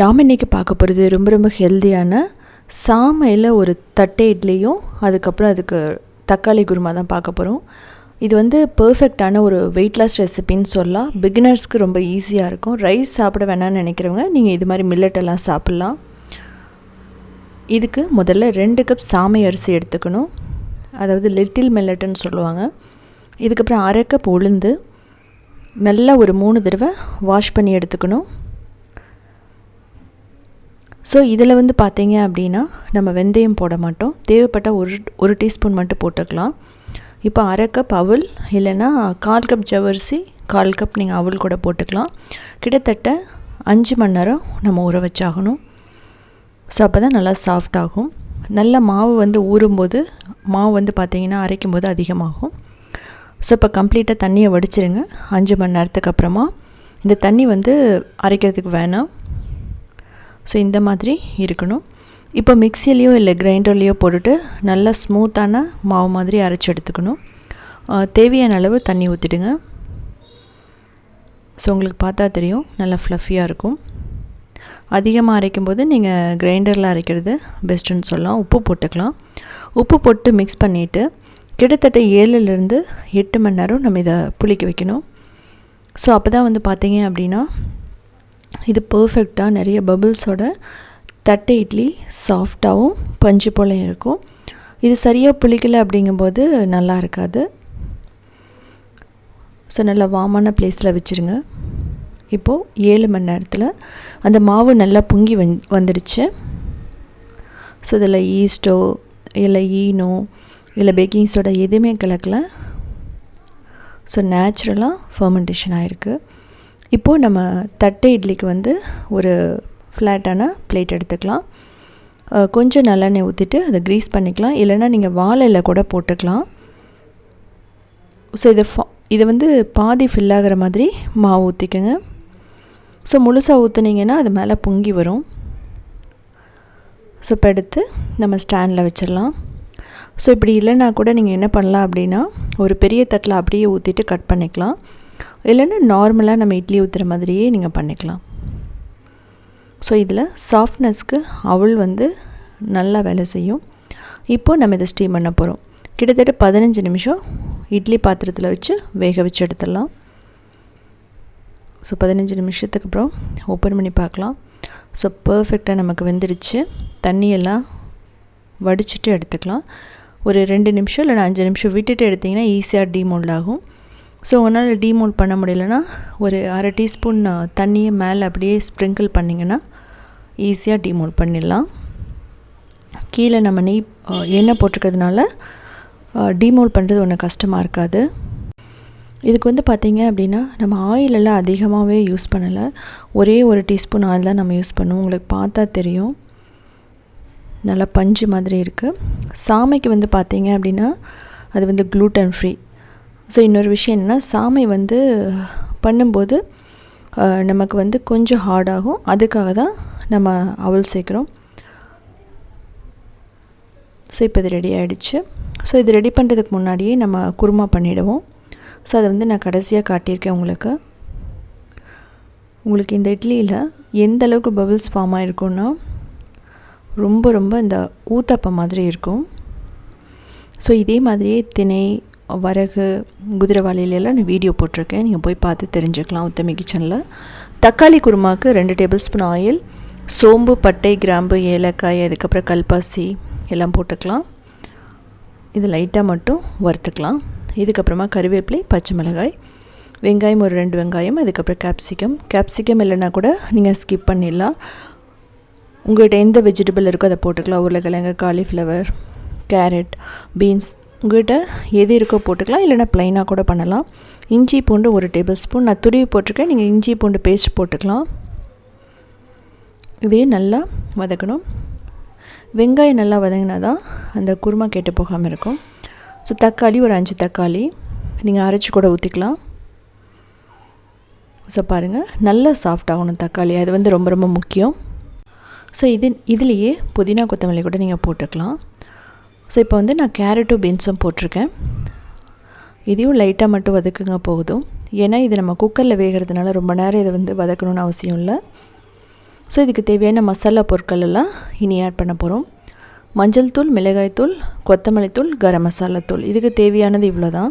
நாம் இன்றைக்கி பார்க்க போகிறது ரொம்ப ரொம்ப ஹெல்த்தியான சாமையில் ஒரு தட்டை இட்லியும் அதுக்கப்புறம் அதுக்கு தக்காளி குருமா தான் பார்க்க போகிறோம் இது வந்து பர்ஃபெக்டான ஒரு வெயிட் லாஸ் ரெசிபின்னு சொல்லலாம். பிகினர்ஸ்க்கு ரொம்ப ஈஸியாக இருக்கும். ரைஸ் சாப்பிட வேணாம்னு நினைக்கிறவங்க நீங்கள் இது மாதிரி millet எல்லாம் சாப்பிட்லாம். இதுக்கு முதல்ல ரெண்டு கப் சாமை அரிசி எடுத்துக்கணும். அதாவது லிட்டில் மில்லட்டுன்னு சொல்லுவாங்க. இதுக்கப்புறம் அரை கப் உளுந்து. நல்லா ஒரு மூணு தடவை வாஷ் பண்ணி எடுத்துக்கணும். ஸோ இதில் வந்து பார்த்தீங்க அப்படின்னா நம்ம வெந்தயம் போட மாட்டோம். தேவைப்பட்ட ஒரு ஒரு டீஸ்பூன் மட்டும் போட்டுக்கலாம். இப்போ அரை கப் அவல் இல்லைன்னா கால் கப் ஜவரிசி கால் கப் நீங்கள் அவல் கூட போட்டுக்கலாம். கிட்டத்தட்ட அஞ்சு மணி நேரம் நம்ம ஊற வச்சாகணும். ஸோ அப்போ தான் நல்லா சாஃப்ட் ஆகும். நல்ல மாவு வந்து ஊறும்போது மாவு வந்து பார்த்திங்கன்னா அரைக்கும் போது அதிகமாகும். ஸோ இப்போ கம்ப்ளீட்டாக தண்ணியை வடிச்சிருங்க. அஞ்சு மணி நேரத்துக்கு அப்புறமா. இந்த தண்ணி வந்து அரைக்கிறதுக்கு வேணாம். ஸோ இந்த மாதிரி இருக்கணும். இப்போ மிக்சிலேயோ இல்லை கிரைண்டர்லேயோ போட்டுட்டு நல்லா ஸ்மூத்தான மாவு மாதிரி அரைச்சி எடுத்துக்கணும். தேவையான அளவு தண்ணி ஊற்றிடுங்க ஸோ உங்களுக்கு பார்த்தா தெரியும் நல்லா ஃப்ளஃபியாக இருக்கும். அதிகமாக அரைக்கும் போது நீங்கள் கிரைண்டரில் அரைக்கிறது பெஸ்ட்டுன்னு சொல்லலாம். உப்பு போட்டுக்கலாம். உப்பு போட்டு மிக்ஸ் பண்ணிவிட்டு கிட்டத்தட்ட ஏழுலேருந்து எட்டு மணி நேரம் நம்ம இதை புளிக்க வைக்கணும். ஸோ அப்போ தான் வந்து பார்த்தீங்க அப்படின்னா இது பர்ஃபெக்டாக நிறைய பபிள்ஸோட தட்டை இட்லி சாஃப்டாகவும் பஞ்சு போலையும் இருக்கும். இது சரியாக புளிக்கலை அப்படிங்கும்போது நல்லா இருக்காது. ஸோ நல்லா வாமான ப்ளேஸில் வச்சுருங்க. இப்போது ஏழு மணி நேரத்தில் அந்த மாவு நல்லா பொங்கி வந் வந்துடுச்சு. ஸோ இதில் ஈஸ்டோ இல்லை ஈனோ இல்லை பேக்கிங் சோடா எதுவுமே கலக்கல. ஸோ நேச்சுரலாக ஃபர்மெண்டேஷன் ஆகிருக்கு இப்போது நம்ம தட்டை இட்லிக்கு வந்து ஒரு ஃப்ளாட்டான பிளேட் எடுத்துக்கலாம். கொஞ்சம் நல்லெண்ணெய் ஊற்றிட்டு அதை க்ரீஸ் பண்ணிக்கலாம். இல்லைன்னா நீங்கள் வாழையில் கூட போட்டுக்கலாம். ஸோ இதை ஃபா இதை வந்து பாதி ஃபில் ஆகிற மாதிரி மாவு ஊற்றிக்கோங்க ஸோ முழுசாக ஊற்றுனீங்கன்னா அது மேலே பொங்கி வரும். ஸோ இப்போ எடுத்து நம்ம ஸ்டாண்டில் வச்சிடலாம். ஸோ இப்படி இல்லைன்னா கூட நீங்கள் என்ன பண்ணலாம் அப்படின்னா ஒரு பெரிய தட்டில் அப்படியே ஊற்றிட்டு கட் பண்ணிக்கலாம். இல்லைன்னா நார்மலாக நம்ம இட்லி ஊற்றுற மாதிரியே நீங்கள் பண்ணிக்கலாம். ஸோ இதில் சாஃப்ட்னஸ்க்கு அவள் வந்து நல்லா வேலை செய்யும். இப்போது நம்ம இதை ஸ்டீம் பண்ண போகிறோம் கிட்டத்தட்ட பதினஞ்சு நிமிஷம் இட்லி பாத்திரத்தில் வச்சு வேக வச்சு எடுத்துடலாம். ஸோ பதினஞ்சு நிமிஷத்துக்கு அப்புறம் ஓப்பன் பண்ணி பார்க்கலாம். ஸோ பர்ஃபெக்டாக நமக்கு வெந்துடுச்சு. தண்ணியெல்லாம் வடிச்சிட்டு எடுத்துக்கலாம். ஒரு ரெண்டு நிமிஷம் இல்லைனா அஞ்சு நிமிஷம் விட்டுட்டு எடுத்திங்கன்னா ஈஸியாக டீமோல்ட் ஆகும். ஸோ உங்களால் டீமோல்ட் பண்ண முடியலன்னா ஒரு அரை டீஸ்பூன் தண்ணியை மேலே அப்படியே ஸ்ப்ரிங்கிள் பண்ணிங்கன்னா ஈஸியாக டீமோல்ட் பண்ணிடலாம். கீழே நம்ம நெய் எண்ணெய் போட்டுக்கிறதுனால டீமோல்ட் பண்ணுறது ஒன்றும் கஷ்டமாக இருக்காது. இதுக்கு வந்து பார்த்திங்க அப்படின்னா நம்ம ஆயிலெல்லாம் அதிகமாகவே யூஸ் பண்ணலை. ஒரே ஒரு டீஸ்பூன் ஆயில் தான் நம்ம யூஸ் பண்ணுவோம். உங்களுக்கு பார்த்தா தெரியும். நல்லா பஞ்சு மாதிரி இருக்குது சாமைக்கு வந்து பார்த்திங்க அப்படின்னா அது வந்து க்ளூட்டன் ஃப்ரீ ஸோ இன்னொரு விஷயம் என்னென்னா சாமை வந்து பண்ணும்போது நமக்கு வந்து கொஞ்சம் ஹார்டாகும் அதுக்காக தான் நம்ம அவல் சேர்க்குறோம். ஸோ இப்போ இது ரெடி ஆகிடுச்சு ஸோ இது ரெடி பண்ணுறதுக்கு முன்னாடியே நம்ம குருமா பண்ணிவிடுவோம் ஸோ அதை வந்து நான் கடைசியாக காட்டியிருக்கேன் உங்களுக்கு. உங்களுக்கு இந்த இட்லியில் எந்த அளவுக்கு பபிள்ஸ் ஃபார்ம் ஆகிருக்குன்னா ரொம்ப ரொம்ப இந்த ஊத்தப்பம் மாதிரி இருக்கும். ஸோ இதே மாதிரியே திணை வரகு குதிரைவாளியிலெல்லாம் நான் வீடியோ போட்டிருக்கேன். நீங்கள் போய் பார்த்து தெரிஞ்சுக்கலாம் உத்தமி கிச்சனில். தக்காளி குருமாவுக்கு ரெண்டு டேபிள் ஸ்பூன் ஆயில் சோம்பு பட்டை கிராம்பு ஏலக்காய் அதுக்கப்புறம் கல்பாசி எல்லாம் போட்டுக்கலாம். இது லைட்டாக மட்டும் வறுத்துக்கலாம். இதுக்கப்புறமா கருவேப்பிலை பச்சை மிளகாய் வெங்காயம் ஒரு ரெண்டு வெங்காயம் அதுக்கப்புறம் கேப்சிகம் கேப்சிகம் இல்லைன்னா கூட நீங்கள் ஸ்கிப் பண்ணிடலாம். உங்கள்கிட்ட எந்த வெஜிடபிள் இருக்கோ அதை போட்டுக்கலாம். உருளைக்கிழங்கு காலிஃப்ளவர் கேரட் பீன்ஸ் உங்கள்கிட்ட எது இருக்கோ போட்டுக்கலாம் இல்லைனா ப்ளைனாக கூட பண்ணலாம். இஞ்சி பூண்டு ஒரு டேபிள் ஸ்பூன் நான் துருவி போட்டிருக்கேன் நீங்கள் இஞ்சி பூண்டு பேஸ்ட் போட்டுக்கலாம். இதே நல்லா வதக்கணும். வெங்காயம் நல்லா வதங்கினா தான் அந்த குருமா கெட்டு போகாமல் இருக்கும். ஸோ தக்காளி ஒரு அஞ்சு தக்காளி. நீங்கள் அரைச்சி கூட ஊற்றிக்கலாம் ஸோ பாருங்கள் நல்லா சாஃப்ட் ஆகணும் தக்காளி. அது வந்து ரொம்ப ரொம்ப முக்கியம். ஸோ இது இதுலேயே புதினா கொத்தமல்லி கூட நீங்கள் போட்டுக்கலாம். ஸோ இப்போ வந்து நான் கேரட்டும் பீன்ஸும் போட்டிருக்கேன். இதையும் லைட்டாக மட்டும் வதக்குங்க போகுதும் ஏன்னா இது நம்ம குக்கரில் வேகிறதுனால ரொம்ப நேரம் இதை வந்து வதக்கணும்னு அவசியம் இல்லை. ஸோ இதுக்கு தேவையான மசாலா பொருட்கள் எல்லாம் இனி ஆட் பண்ண போகிறோம் மஞ்சள் தூள் மிளகாய்த்தூள் கொத்தமல்லி தூள் கரம் மசாலா தூள். இதுக்கு தேவையானது இவ்வளோ தான்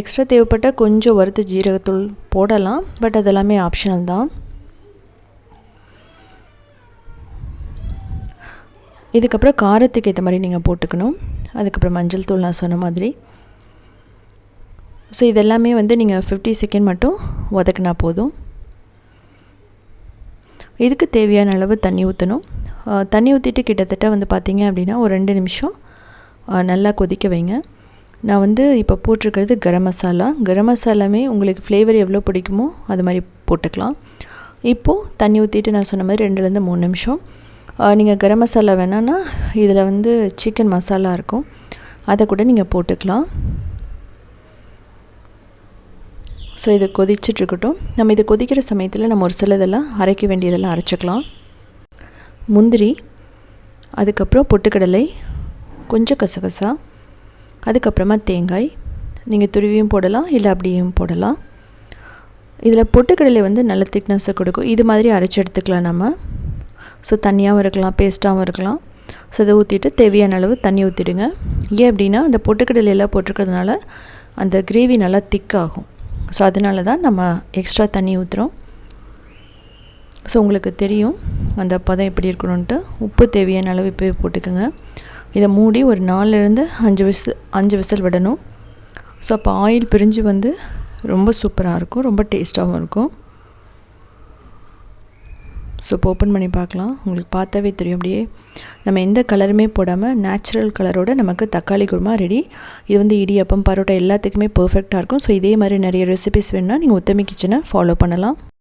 எக்ஸ்ட்ரா தேவைப்பட்டால் கொஞ்சம் வறுத்த ஜீரகத்தூள் போடலாம். பட் அதெல்லாமே ஆப்ஷனல் தான். இதுக்கப்புறம் காரத்துக்கு ஏற்ற மாதிரி நீங்கள் போட்டுக்கணும். அதுக்கப்புறம் மஞ்சள் தூள் நான் சொன்ன மாதிரி. ஸோ இதெல்லாமே வந்து நீங்கள் ஃபிஃப்டி செகண்ட் மட்டும் வதக்கினா போதும். இதுக்கு தேவையான அளவு தண்ணி ஊற்றணும் தண்ணி ஊற்றிட்டு கிட்டத்தட்ட வந்து பார்த்திங்க அப்படின்னா ஒரு ரெண்டு நிமிஷம் நல்லா கொதிக்க வைங்க. நான் வந்து இப்போ போட்டிருக்கிறது கரம் மசாலா. கரம் மசாலாமே உங்களுக்கு ஃப்ளேவர் எவ்வளோ பிடிக்குமோ அது மாதிரி போட்டுக்கலாம். இப்போது தண்ணி ஊற்றிட்டு நான் சொன்ன மாதிரி ரெண்டுலேருந்து மூணு நிமிஷம். நீங்கள் கரம் மசாலா வேணான்னா இதில் வந்து சிக்கன் மசாலா இருக்கும். அதை கூட நீங்கள் போட்டுக்கலாம். ஸோ இது கொதிச்சிட்ருக்கட்டும் நம்ம இது கொதிக்கிற சமயத்தில் நம்ம ஒரு சிலதெல்லாம் அரைக்க வேண்டியதெல்லாம் அரைச்சிக்கலாம். முந்திரி அதுக்கப்புறம் பொட்டுக்கடலை கொஞ்சம் கசகசா அதுக்கப்புறமா தேங்காய். நீங்கள் துருவியும் போடலாம் இல்லை அப்படியும் போடலாம். இதில் பொட்டுக்கடலை வந்து நல்ல திக்னஸை கொடுக்கும். இது மாதிரி அரைச்சி எடுத்துக்கலாம் நம்ம. ஸோ தண்ணியாகவும் இருக்கலாம் பேஸ்ட்டாகவும் இருக்கலாம். ஸோ இதை ஊற்றிட்டு தேவையான அளவு தண்ணி ஊற்றிடுங்க ஏன் அப்படின்னா அந்த பொட்டுக்கடலை எல்லாம் போட்டிருக்கிறதுனால அந்த கிரேவி நல்லா திக்காகும் ஸோ அதனால தான் நம்ம எக்ஸ்ட்ரா தண்ணி ஊற்றுறோம் ஸோ உங்களுக்கு தெரியும் அந்த பதம் எப்படி இருக்கணுன்ட்டு உப்பு தேவையான அளவு இப்போவே போட்டுக்கோங்க. இதை மூடி ஒரு நாலுலேருந்து அஞ்சு விசில் அஞ்சு விசில் விடணும். ஸோ அப்போ ஆயில் பிரிஞ்சு வந்து ரொம்ப சூப்பராக இருக்கும் ரொம்ப டேஸ்ட்டாகவும் இருக்கும். ஸோ இப்போ ஓப்பன் பண்ணி பார்க்கலாம். உங்களுக்கு பார்த்தாவே தெரியும். அப்படியே நம்ம எந்த கலருமே போடாமல் நேச்சுரல் கலரோட நமக்கு தக்காளி குருமா ரெடி இது வந்து இடியப்பம் பரோட்டா எல்லாத்துக்குமே பர்ஃபெக்டாக இருக்கும். ஸோ இதே மாதிரி நிறைய ரெசிபிஸ் வேணுன்னா நீங்கள் உத்தமி கிச்சனை ஃபாலோ பண்ணலாம்.